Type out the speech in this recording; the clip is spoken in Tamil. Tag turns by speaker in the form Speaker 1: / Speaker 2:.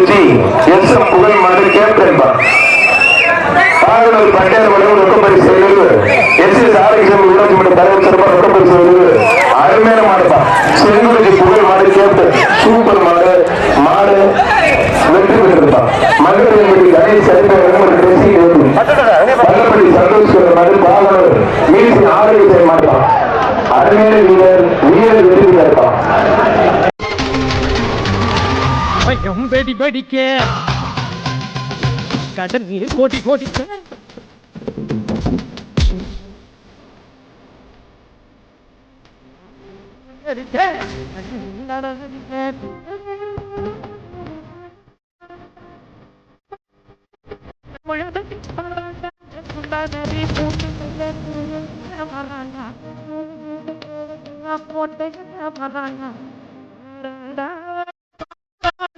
Speaker 1: எஸ் எம் புகழ் மந்திரி கேப்டன் பாகனூர் ரொக்க பரிசு எஸ் எஸ் ஆரோக்கியம் ஊராட்சி மன்ற தலைவர் சிறப்பாக ரொக்க பரிசு அருமையான மாடுப்பா. செங்குறிச்சி புகழ் மாடு கேப்டன் சூப்பர் மாடு மாடு வெற்றி பெற்றிருப்பா. மதுரை கணேஷ் அறிஞர் சந்தோஷ் மாடு பாகனூர். மீசி ஆரோக்கிய மாடுப்பா. அருமையான வீரர் வீரர் வெற்றி
Speaker 2: பயம் வெடி வெடிக்க. கடன் நீர் கோடி கோடிக்க. I'm not taking